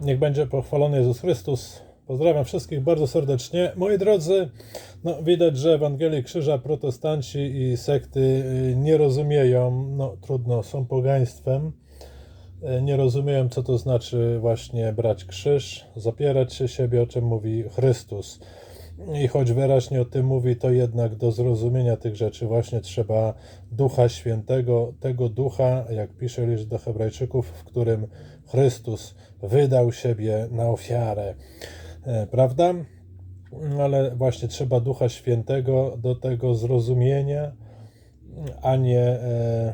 Niech będzie pochwalony Jezus Chrystus. Pozdrawiam wszystkich bardzo serdecznie. Moi drodzy, no, widać, że Ewangelii Krzyża protestanci i sekty y, nie rozumieją, no trudno, są pogaństwem. Y, Nie rozumieją, co to znaczy właśnie brać krzyż, zapierać się siebie, o czym mówi Chrystus. I choć wyraźnie o tym mówi, to jednak do zrozumienia tych rzeczy właśnie trzeba Ducha Świętego, tego Ducha, jak pisze list do Hebrajczyków, w którym Chrystus wydał siebie na ofiarę. E, Prawda? Ale właśnie trzeba Ducha Świętego do tego zrozumienia, a nie e,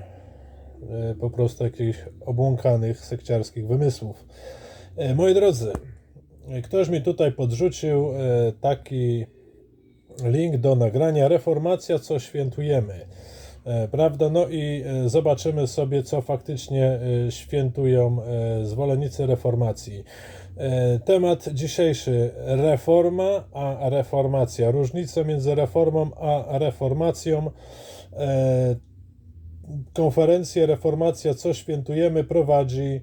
e, po prostu jakichś obłąkanych sekciarskich wymysłów. Moi drodzy, Ktoś mi tutaj podrzucił e, taki link do nagrania Reformacja, co świętujemy. E, Prawda? No i e, zobaczymy sobie, co faktycznie świętują zwolennicy reformacji. Temat dzisiejszy: reforma a reformacja. Różnica między reformą a reformacją. Konferencję Reformacja, co świętujemy, prowadzi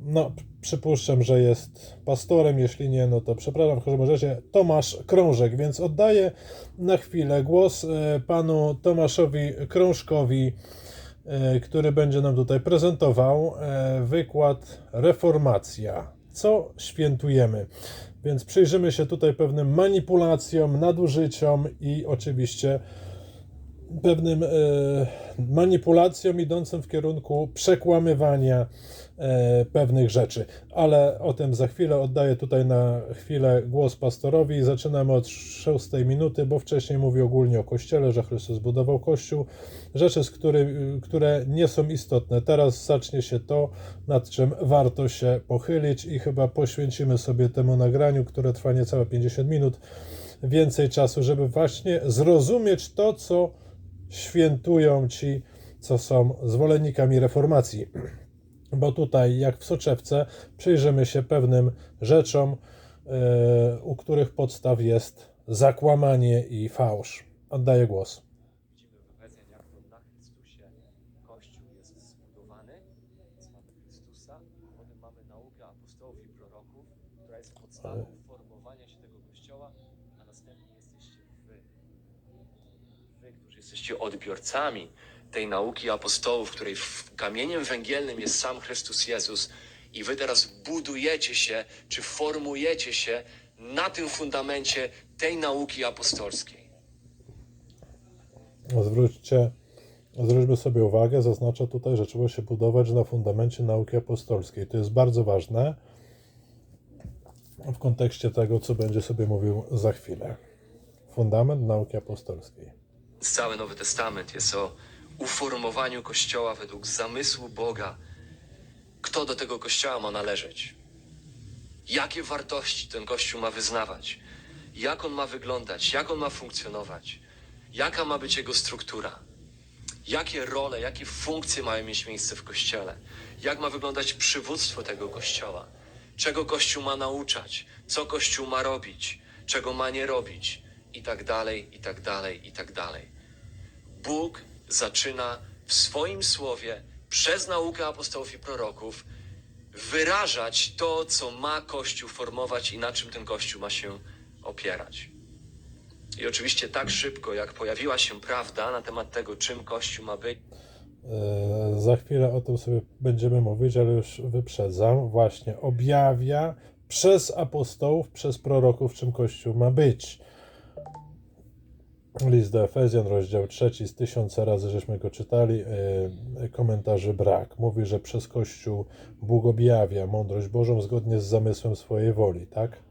no, przypuszczam, że jest pastorem, jeśli nie, no to przepraszam, w każdym razie Tomasz Krążek, więc oddaję na chwilę głos e, panu Tomaszowi Krążkowi, e, który będzie nam tutaj prezentował e, wykład Reformacja. Co świętujemy? Więc przyjrzymy się tutaj pewnym manipulacjom, nadużyciom i oczywiście pewnym e, manipulacjom idącym w kierunku przekłamywania e, pewnych rzeczy. Ale o tym za chwilę oddaję tutaj na chwilę głos pastorowi. Zaczynamy od szóstej minuty, bo wcześniej mówi ogólnie o Kościele, że Chrystus budował Kościół. Rzeczy, z który, które nie są istotne. Teraz zacznie się to, nad czym warto się pochylić i chyba poświęcimy sobie temu nagraniu, które trwa niecałe 50 minut, więcej czasu, żeby właśnie zrozumieć to, co świętują ci, co są zwolennikami reformacji. Bo tutaj, jak w soczewce, przyjrzymy się pewnym rzeczom, e, u których podstaw jest zakłamanie i fałsz. Oddaję głos. Widzimy w Efezjan, jak to na Chrystusie Kościół jest zbudowany. Więc mamy Chrystusa, potem mamy naukę apostołów i proroków, która jest podstawą formowania się tego Kościoła, a następnie jesteście wy. Wy, jesteście odbiorcami tej nauki apostołów, której kamieniem węgielnym jest sam Chrystus Jezus i wy teraz budujecie się, czy formujecie się na tym fundamencie tej nauki apostolskiej. Zwróćcie, zwróćmy sobie uwagę, zaznaczę tutaj, że trzeba się budować na fundamencie nauki apostolskiej. To jest bardzo ważne w kontekście tego, co będzie sobie mówił za chwilę. Fundament nauki apostolskiej. Cały Nowy Testament jest o uformowaniu Kościoła według zamysłu Boga. Kto do tego Kościoła ma należeć? Jakie wartości ten Kościół ma wyznawać? Jak on ma wyglądać? Jak on ma funkcjonować? Jaka ma być jego struktura? Jakie role, jakie funkcje mają mieć miejsce w Kościele? Jak ma wyglądać przywództwo tego Kościoła? Czego Kościół ma nauczać? Co Kościół ma robić? Czego ma nie robić? I tak dalej, i tak dalej, i tak dalej. Bóg zaczyna w swoim słowie przez naukę apostołów i proroków wyrażać to, co ma Kościół formować i na czym ten Kościół ma się opierać. I oczywiście tak szybko, jak pojawiła się prawda na temat tego, czym Kościół ma być, E, Za chwilę o tym sobie będziemy mówić, ale już wyprzedzam. Właśnie objawia przez apostołów, przez proroków, czym Kościół ma być. List do Efezjan, rozdział trzeci, z tysiąca razy żeśmy go czytali, e, komentarzy brak. Mówi, że przez Kościół Bóg objawia mądrość Bożą zgodnie z zamysłem swojej woli, tak?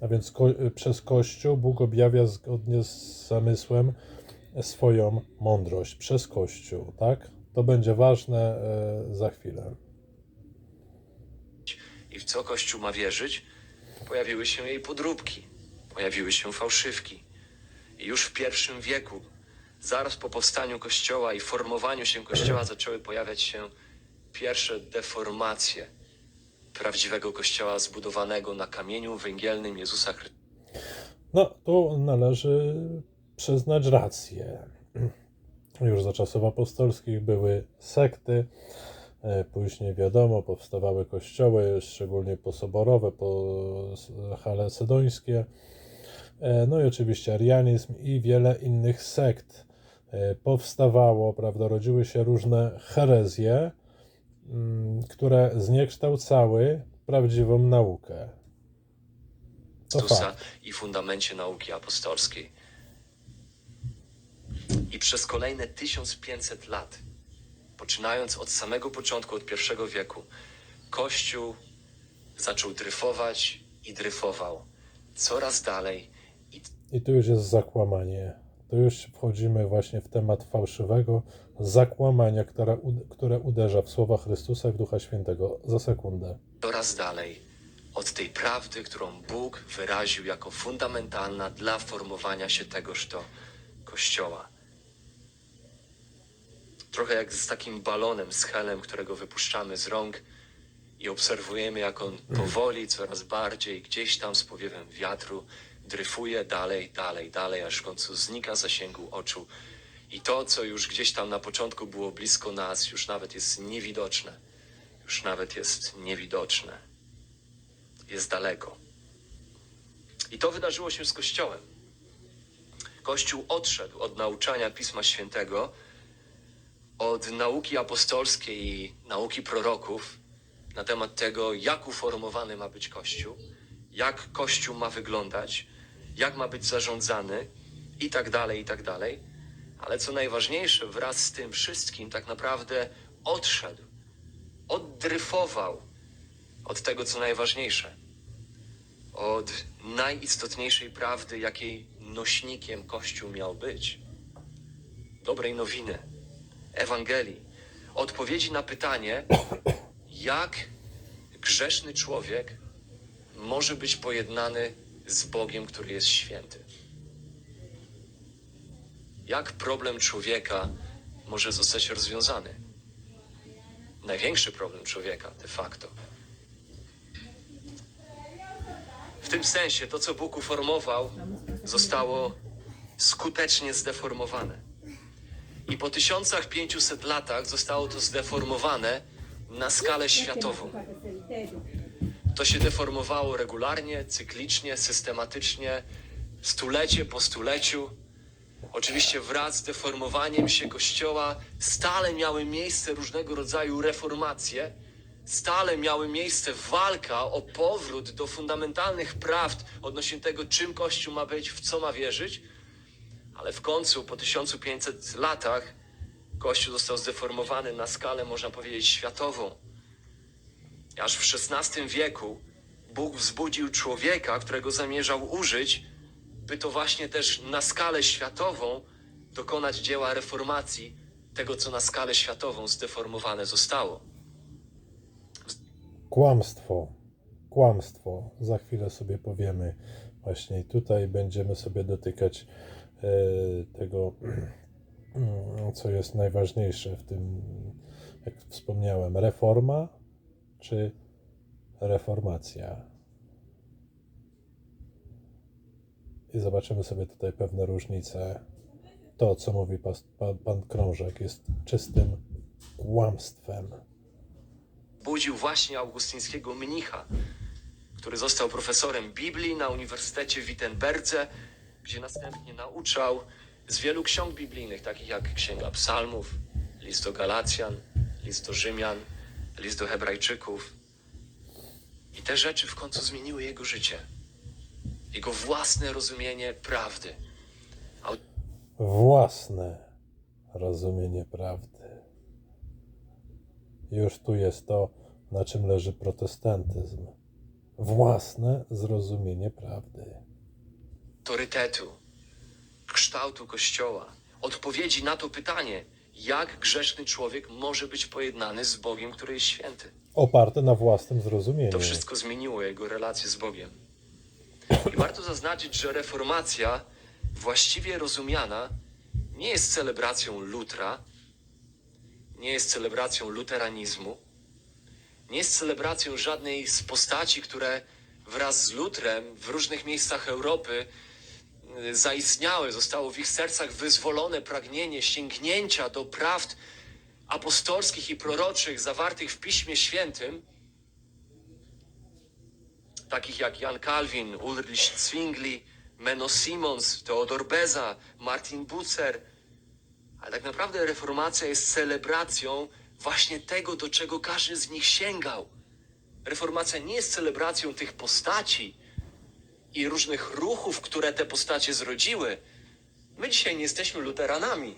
A więc ko- przez Kościół Bóg objawia zgodnie z zamysłem swoją mądrość przez Kościół, tak? To będzie ważne e, za chwilę. i w co Kościół ma wierzyć, pojawiły się jej podróbki, pojawiły się fałszywki. Już w pierwszym wieku, zaraz po powstaniu Kościoła i formowaniu się Kościoła, zaczęły pojawiać się pierwsze deformacje prawdziwego Kościoła zbudowanego na kamieniu węgielnym Jezusa Chrystusa. No, tu należy przyznać rację. Już za czasów apostolskich były sekty, E, Później wiadomo, powstawały kościoły, szczególnie posoborowe, po halesedońskie. E, No i oczywiście arianizm i wiele innych sekt e, powstawało, prawda, rodziły się różne herezje, mm, które zniekształcały prawdziwą naukę. To fakt. i fundamencie nauki apostolskiej. I przez kolejne 1500 lat, poczynając od samego początku, od pierwszego wieku, Kościół zaczął dryfować i dryfował coraz dalej i tu już jest zakłamanie. Tu już wchodzimy właśnie w temat fałszywego zakłamania, które, które uderza w słowa Chrystusa i w Ducha Świętego. Za sekundę. coraz dalej od tej prawdy, którą Bóg wyraził jako fundamentalna dla formowania się tegoż to Kościoła. Trochę jak z takim balonem, z helem, którego wypuszczamy z rąk i obserwujemy, jak on powoli, coraz bardziej, gdzieś tam z powiewem wiatru, dryfuje dalej, dalej, dalej, aż w końcu znika zasięgu oczu. I to, co już gdzieś tam na początku było blisko nas, już nawet jest niewidoczne. Już nawet jest niewidoczne. Jest daleko. I to wydarzyło się z Kościołem. Kościół odszedł od nauczania Pisma Świętego, od nauki apostolskiej i nauki proroków na temat tego, jak uformowany ma być Kościół, jak Kościół ma wyglądać, jak ma być zarządzany i tak dalej, i tak dalej. Ale co najważniejsze, wraz z tym wszystkim tak naprawdę odszedł, oddryfował od tego, co najważniejsze, od najistotniejszej prawdy, jakiej nośnikiem Kościół miał być. Dobrej nowiny, Ewangelii, odpowiedzi na pytanie, jak grzeszny człowiek może być pojednany z Bogiem, który jest święty. Jak problem człowieka może zostać rozwiązany? Największy problem człowieka de facto. W tym sensie to, co Bóg uformował, zostało skutecznie zdeformowane. I po 1500 latach zostało to zdeformowane na skalę światową. To się deformowało regularnie, cyklicznie, systematycznie, stulecie po stuleciu. Oczywiście wraz z deformowaniem się Kościoła stale miały miejsce różnego rodzaju reformacje, stale miały miejsce walka o powrót do fundamentalnych prawd odnośnie tego, czym Kościół ma być, w co ma wierzyć, ale w końcu po 1500 latach Kościół został zdeformowany na skalę, można powiedzieć, światową. Aż w XVI wieku Bóg wzbudził człowieka, którego zamierzał użyć, by to właśnie też na skalę światową dokonać dzieła reformacji, tego co na skalę światową zdeformowane zostało. Kłamstwo. Kłamstwo. Za chwilę sobie powiemy. Właśnie tutaj będziemy sobie dotykać e, tego, co jest najważniejsze w tym, jak wspomniałem, reforma czy reformacja. I zobaczymy sobie tutaj pewne różnice. To, co mówi pan, pan Krążek, jest czystym kłamstwem. Budził właśnie augustyńskiego mnicha, który został profesorem Biblii na Uniwersytecie w Wittenberdze, gdzie następnie nauczał z wielu ksiąg biblijnych, takich jak Księga Psalmów, list do Galacjan, list do Rzymian, list do Hebrajczyków. I te rzeczy w końcu zmieniły jego życie, jego własne rozumienie prawdy. własne rozumienie prawdy. Już tu jest to, na czym leży protestantyzm. Własne zrozumienie prawdy. autorytetu, kształtu Kościoła, odpowiedzi na to pytanie, jak grzeszny człowiek może być pojednany z Bogiem, który jest święty. Oparte na własnym zrozumieniu. To wszystko zmieniło jego relacje z Bogiem. I warto zaznaczyć, że reformacja, właściwie rozumiana, nie jest celebracją Lutra, nie jest celebracją luteranizmu, nie jest celebracją żadnej z postaci, które wraz z Lutrem w różnych miejscach Europy zaistniały, zostało w ich sercach wyzwolone pragnienie sięgnięcia do prawd apostolskich i proroczych zawartych w Piśmie Świętym, takich jak Jan Calvin, Ulrich Zwingli, Menno Simons, Theodor Beza, Martin Bucer. Ale tak naprawdę reformacja jest celebracją właśnie tego, do czego każdy z nich sięgał. Reformacja nie jest celebracją tych postaci i różnych ruchów, które te postacie zrodziły. My dzisiaj nie jesteśmy luteranami,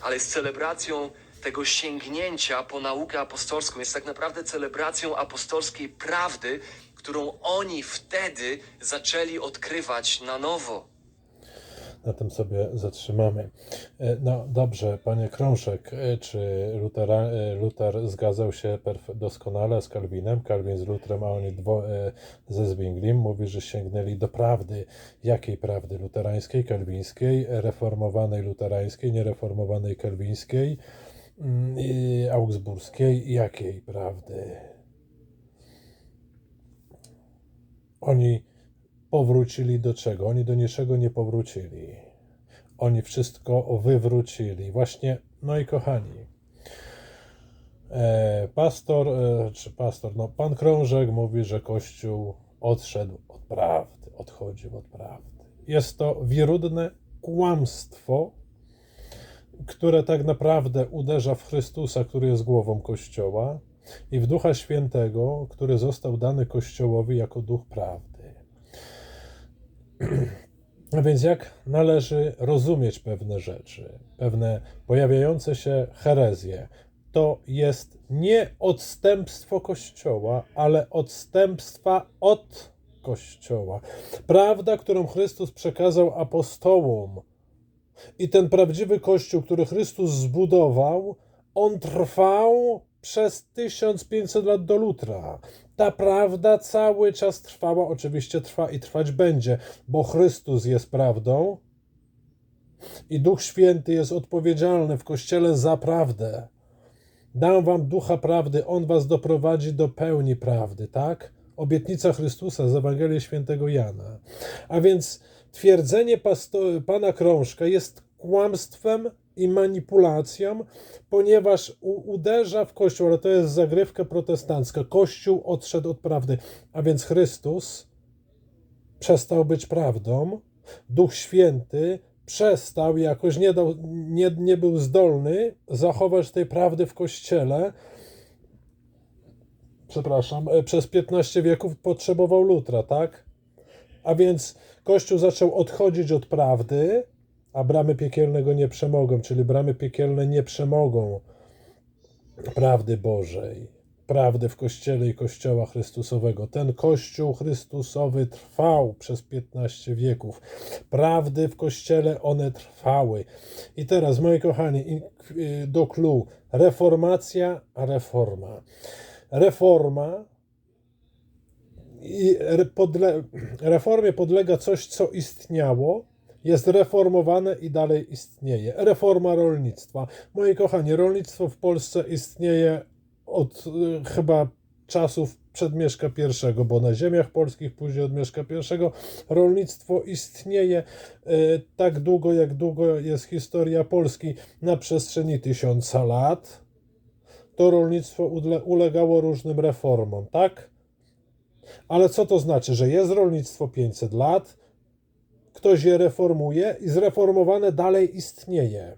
ale jest celebracją tego sięgnięcia po naukę apostolską. Jest tak naprawdę celebracją apostolskiej prawdy, którą oni wtedy zaczęli odkrywać na nowo. Na tym sobie zatrzymamy. E, No dobrze, panie Krążek, e, czy Lutera, e, Luter zgadzał się doskonale z Kalwinem, Kalwin z Lutrem, a oni dwo, ze Zwinglim mówi, że sięgnęli do prawdy. Jakiej prawdy? Luterańskiej, kalwińskiej, reformowanej luterańskiej, niereformowanej kalwińskiej, mm, augsburskiej. Jakiej prawdy? Oni powrócili do czego? Oni do niczego nie powrócili. Oni wszystko wywrócili. Właśnie, no i kochani, e, pastor, e, czy pastor, no pan Krążek mówi, że Kościół odszedł od prawdy, odchodził od prawdy. Jest to wirudne kłamstwo, które tak naprawdę uderza w Chrystusa, który jest głową Kościoła, i w Ducha Świętego, który został dany Kościołowi jako duch prawdy. A więc jak należy rozumieć pewne rzeczy, pewne pojawiające się herezje? To jest nie odstępstwo Kościoła, ale odstępstwa od Kościoła. Prawda, którą Chrystus przekazał apostołom, i ten prawdziwy Kościół, który Chrystus zbudował, on trwał przez 1500 lat do Lutra. Ta prawda cały czas trwała, oczywiście trwa i trwać będzie, bo Chrystus jest prawdą i Duch Święty jest odpowiedzialny w Kościele za prawdę. Dam wam ducha prawdy, on was doprowadzi do pełni prawdy, tak? Obietnica Chrystusa z Ewangelii Świętego Jana. A więc twierdzenie pasto- pana Krążka jest kłamstwem i manipulacją, ponieważ uderza w Kościół, ale to jest zagrywka protestancka. Kościół odszedł od prawdy, a więc Chrystus przestał być prawdą, Duch Święty przestał, jakoś nie, dał, nie, nie był zdolny zachować tej prawdy w Kościele. Przepraszam, e, przez 15 wieków potrzebował Lutra, tak? A więc Kościół zaczął odchodzić od prawdy, a bramy piekielne go nie przemogą, czyli bramy piekielne nie przemogą prawdy Bożej, prawdy w Kościele i Kościoła Chrystusowego. Ten Kościół Chrystusowy trwał przez 15 wieków. Prawdy w Kościele one trwały. I teraz, moi kochani, do clue. Reformacja, reforma. Reforma i podle, reformie podlega coś, co istniało, jest reformowane i dalej istnieje. Reforma rolnictwa. Moi kochani, rolnictwo w Polsce istnieje od y, chyba czasów przed Mieszka I, bo na ziemiach polskich, później od Mieszka I, rolnictwo istnieje y, tak długo, jak długo jest historia Polski na przestrzeni tysiąca lat. To rolnictwo ulegało różnym reformom, tak? Ale co to znaczy, że jest rolnictwo 500 lat, ktoś je reformuje i zreformowane dalej istnieje.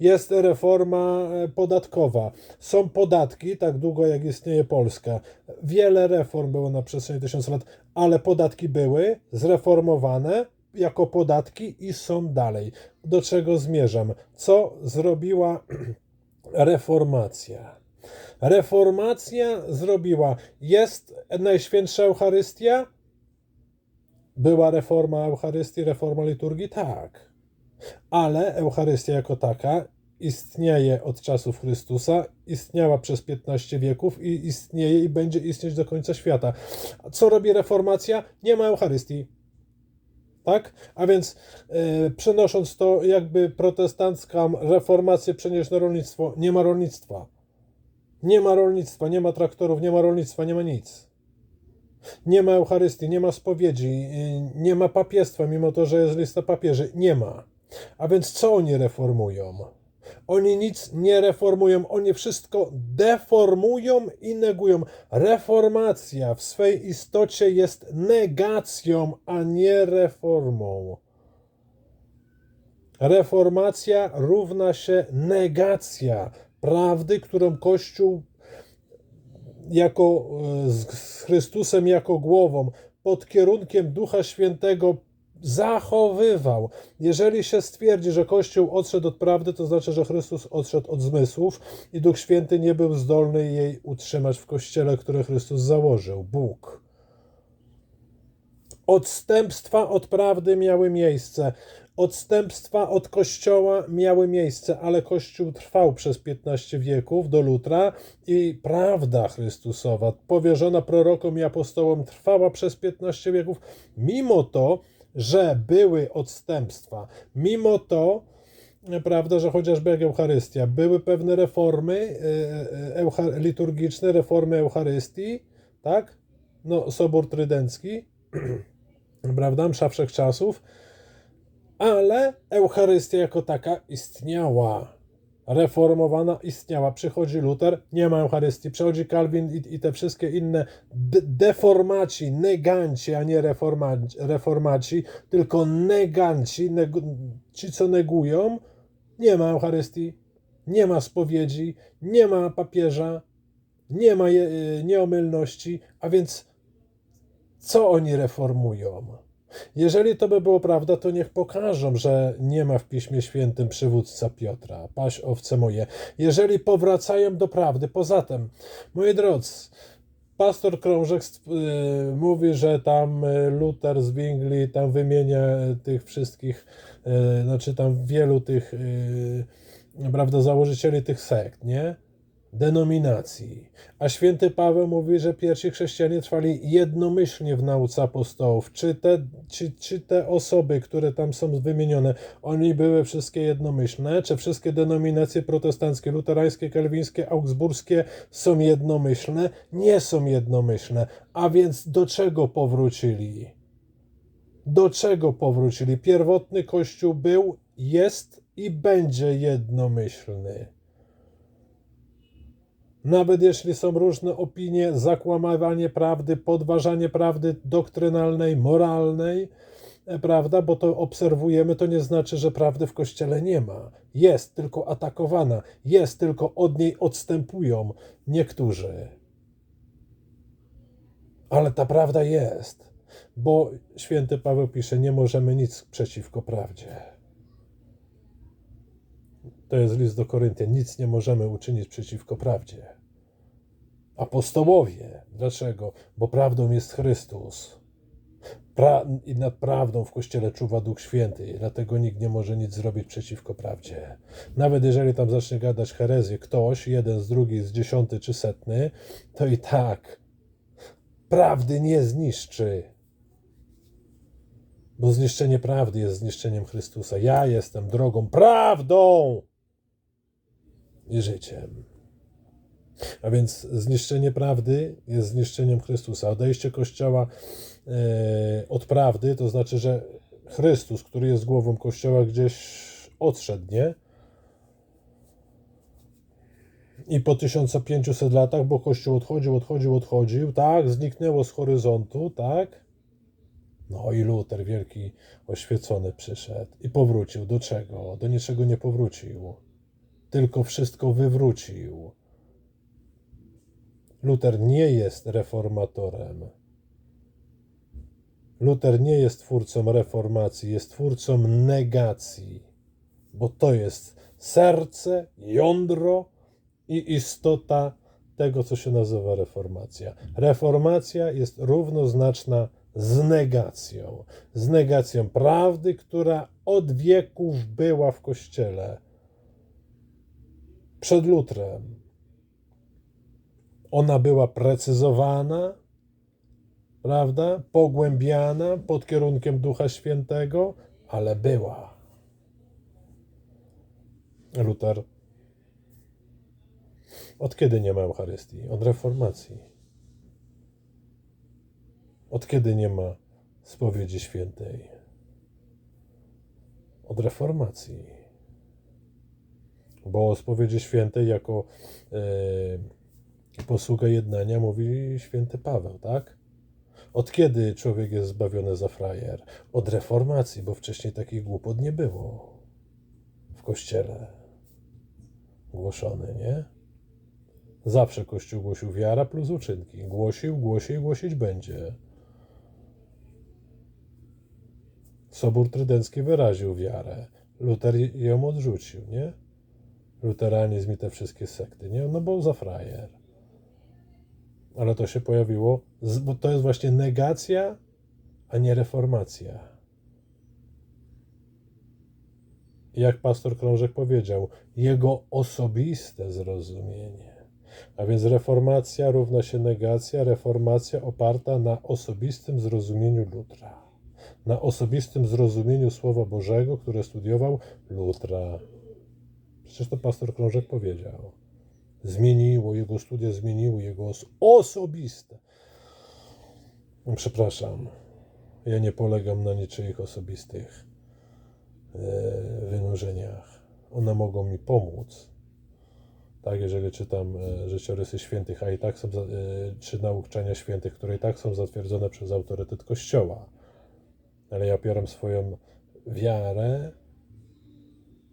Jest reforma e, podatkowa. Są podatki, tak długo jak istnieje Polska. Wiele reform było na przestrzeni tysiąca lat, ale podatki były zreformowane jako podatki i są dalej. Do czego zmierzam? Co zrobiła reformacja? Reformacja zrobiła, jest Najświętsza Eucharystia, była reforma Eucharystii, reforma liturgii? Tak. Ale Eucharystia jako taka istnieje od czasów Chrystusa, istniała przez 15 wieków i istnieje i będzie istnieć do końca świata. Co robi reformacja? Nie ma Eucharystii. Tak? A więc e, przenosząc to, jakby protestancką reformację przenieść na rolnictwo, nie ma rolnictwa. Nie ma rolnictwa, nie ma traktorów, nie ma rolnictwa, nie ma nic. Nie ma Eucharystii, nie ma spowiedzi, y, nie ma papiestwa, mimo to, że jest lista papieży. Nie ma. A więc co oni reformują? Oni nic nie reformują, oni wszystko deformują i negują. Reformacja w swej istocie jest negacją, a nie reformą. Reformacja równa się negacja prawdy, którą Kościół jako, e, z, Chrystusem jako głową, pod kierunkiem Ducha Świętego zachowywał. Jeżeli się stwierdzi, że Kościół odszedł od prawdy, to znaczy, że Chrystus odszedł od zmysłów i Duch Święty nie był zdolny jej utrzymać w Kościele, które Chrystus założył. Bóg. Odstępstwa od prawdy miały miejsce. Odstępstwa od Kościoła miały miejsce, ale Kościół trwał przez 15 wieków do Lutra i prawda Chrystusowa, powierzona prorokom i apostołom, trwała przez 15 wieków, mimo to, że były odstępstwa, mimo to, prawda, że chociażby jak Eucharystia, były pewne reformy e, e, liturgiczne, reformy Eucharystii, tak? No, Sobór Trydencki, prawda, msza wszechczasów, ale Eucharystia jako taka istniała. Reformowana istniała. Przychodzi Luter, nie ma Eucharystii. Przychodzi Calvin i, i te wszystkie inne de- deformaci, neganci, a nie reformaci, reformaci tylko neganci, neg- ci co negują, nie ma Eucharystii, nie ma spowiedzi, nie ma papieża, nie ma je, nieomylności, a więc co oni reformują? Jeżeli to by było prawda, to niech pokażą, że nie ma w Piśmie Świętym przywódca Piotra, paś owce moje. Jeżeli powracają do prawdy, poza tym, moi drodzy, pastor Krążek y, mówi, że tam y, Luter z Wingli tam wymienia tych wszystkich, y, znaczy tam wielu tych, prawda, założycieli tych sekt, nie? Denominacji. A święty Paweł mówi, że pierwsi chrześcijanie trwali jednomyślnie w nauce apostołów. Czy te, czy, czy te osoby, które tam są wymienione, oni były wszystkie jednomyślne? Czy wszystkie denominacje protestanckie, luterańskie, kelwińskie, augsburskie są jednomyślne? Nie są jednomyślne. A więc do czego powrócili? Do czego powrócili? Pierwotny Kościół był, jest i będzie jednomyślny. Nawet jeśli są różne opinie, zakłamywanie prawdy, podważanie prawdy doktrynalnej, moralnej, e, prawda, bo to obserwujemy, to nie znaczy, że prawdy w kościele nie ma. Jest tylko atakowana, jest tylko od niej odstępują niektórzy. Ale ta prawda jest, bo święty Paweł pisze: Nie możemy nic przeciwko prawdzie. To jest list do Koryntian. Nic nie możemy uczynić przeciwko prawdzie. Apostołowie. Dlaczego? Bo prawdą jest Chrystus. Pra- I nad prawdą w Kościele czuwa Duch Święty. Dlatego nikt nie może nic zrobić przeciwko prawdzie. Nawet jeżeli tam zacznie gadać herezję ktoś, jeden z drugi, z dziesiąty czy setny, to i tak prawdy nie zniszczy. Bo zniszczenie prawdy jest zniszczeniem Chrystusa. Ja jestem drogą, prawdą życiem. A więc zniszczenie prawdy jest zniszczeniem Chrystusa. Odejście Kościoła e, od prawdy to znaczy, że Chrystus, który jest głową Kościoła, gdzieś odszedł, nie? I po 1500 latach, bo Kościół odchodził, odchodził, odchodził, tak, zniknęło z horyzontu, tak? No i Luter, wielki oświecony, przyszedł i powrócił. Do czego? Do niczego nie powrócił, tylko wszystko wywrócił. Luter nie jest reformatorem. Luter nie jest twórcą reformacji, jest twórcą negacji, bo to jest serce, jądro i istota tego, co się nazywa reformacja. Reformacja jest równoznaczna z negacją. Z negacją prawdy, która od wieków była w Kościele. Przed Lutrem. Ona była precyzowana, prawda? Pogłębiana pod kierunkiem Ducha Świętego, ale była. Luter. Od kiedy nie ma Eucharystii? Od reformacji. Od kiedy nie ma spowiedzi świętej? Od reformacji. Bo o spowiedzi świętej jako e, posługę jednania mówi święty Paweł, tak? Od kiedy człowiek jest zbawiony za frajer? Od reformacji, bo wcześniej takich głupot nie było w kościele głoszony, nie? Zawsze Kościół głosił wiara plus uczynki. Głosił, głosi i głosić będzie. Sobór Trydencki wyraził wiarę. Luter ją odrzucił, nie? Luteranizm i te wszystkie sekty, nie? No bo za frajer. Ale to się pojawiło, bo to jest właśnie negacja, a nie reformacja. Jak pastor Krążek powiedział, jego osobiste zrozumienie. A więc reformacja równa się negacja, reformacja oparta na osobistym zrozumieniu Lutra. Na osobistym zrozumieniu Słowa Bożego, które studiował Lutra. Przecież to pastor Krążek powiedział. Zmieniło, jego studia zmieniły jego os- osobiste. Przepraszam, ja nie polegam na niczyich osobistych e, wynurzeniach. One mogą mi pomóc. Tak, jeżeli czytam e, życiorysy świętych, a i tak są, za- e, czy nauczania świętych, które i tak są zatwierdzone przez autorytet Kościoła. Ale ja opieram swoją wiarę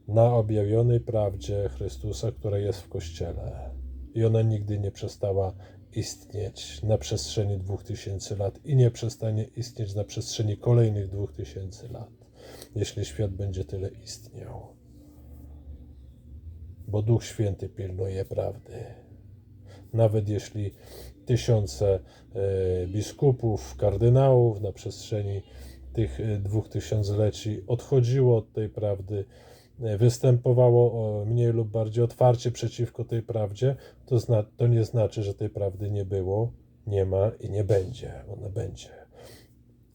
na objawionej prawdzie Chrystusa, która jest w Kościele. I ona nigdy nie przestała istnieć na przestrzeni dwóch tysięcy lat i nie przestanie istnieć na przestrzeni kolejnych dwóch tysięcy lat, jeśli świat będzie tyle istniał. Bo Duch Święty pilnuje prawdy. Nawet jeśli tysiące e, biskupów, kardynałów na przestrzeni tych e, dwóch tysiącleci odchodziło od tej prawdy, występowało o, mniej lub bardziej otwarcie przeciwko tej prawdzie, to, zna, to nie znaczy, że tej prawdy nie było, nie ma i nie będzie. Ona będzie.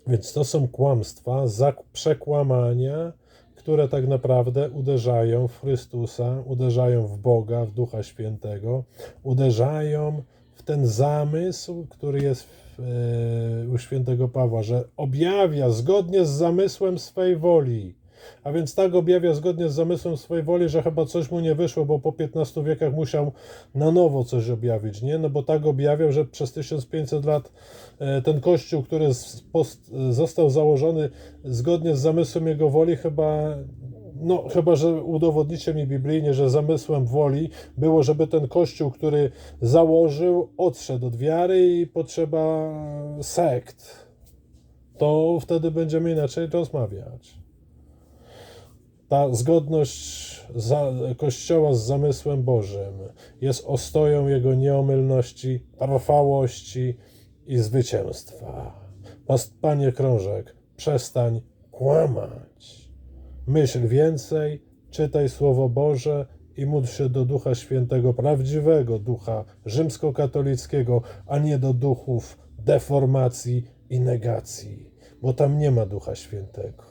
Więc to są kłamstwa, przekłamania, które tak naprawdę uderzają w Chrystusa, uderzają w Boga, w Ducha Świętego, uderzają w ten zamysł, który jest e, u świętego Pawła, że objawia zgodnie z zamysłem swej woli. A więc tak objawia zgodnie z zamysłem swojej woli, że chyba coś mu nie wyszło, bo po 15 wiekach musiał na nowo coś objawić, nie? No bo tak objawiał, że przez 1500 lat e, ten kościół, który został założony zgodnie z zamysłem jego woli, chyba, no chyba, że udowodnicie mi biblijnie, że zamysłem woli było, żeby ten kościół, który założył, odszedł od wiary i potrzeba sekt. To wtedy będziemy inaczej rozmawiać ta zgodność za, Kościoła z zamysłem Bożym jest ostoją jego nieomylności, trwałości i zwycięstwa. Panie Krążek, przestań kłamać. Myśl więcej, czytaj Słowo Boże i módl się do Ducha Świętego, prawdziwego Ducha rzymskokatolickiego, a nie do duchów deformacji i negacji, bo tam nie ma Ducha Świętego.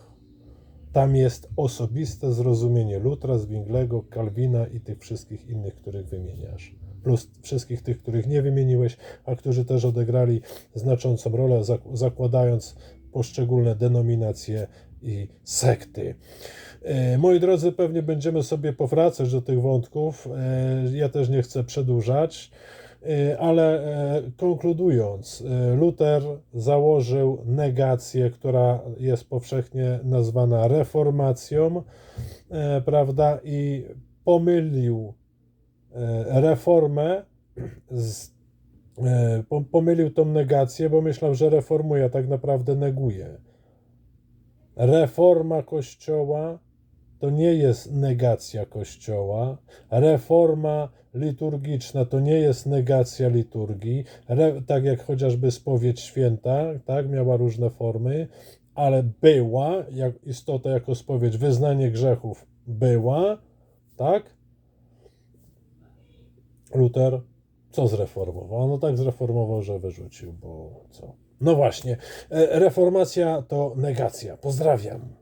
Tam jest osobiste zrozumienie Lutra, Zwinglego, Kalwina i tych wszystkich innych, których wymieniasz. Plus wszystkich tych, których nie wymieniłeś, a którzy też odegrali znaczącą rolę, zak- zakładając poszczególne denominacje i sekty. E, Moi drodzy, pewnie będziemy sobie powracać do tych wątków. E, Ja też nie chcę przedłużać. E, Ale e, konkludując, e, Luther założył negację, która jest powszechnie nazwana reformacją, prawda, i pomylił reformę z po- pomylił tą negację, bo myślał, że reformuje, a tak naprawdę neguje. Reforma Kościoła to nie jest negacja Kościoła. Reforma liturgiczna to nie jest negacja liturgii. Re, tak jak chociażby spowiedź święta, tak, miała różne formy, ale była, jak istota jako spowiedź, wyznanie grzechów była, tak? Luther co zreformował? No tak zreformował, że wyrzucił, bo co? No właśnie, e, reformacja to negacja. Pozdrawiam.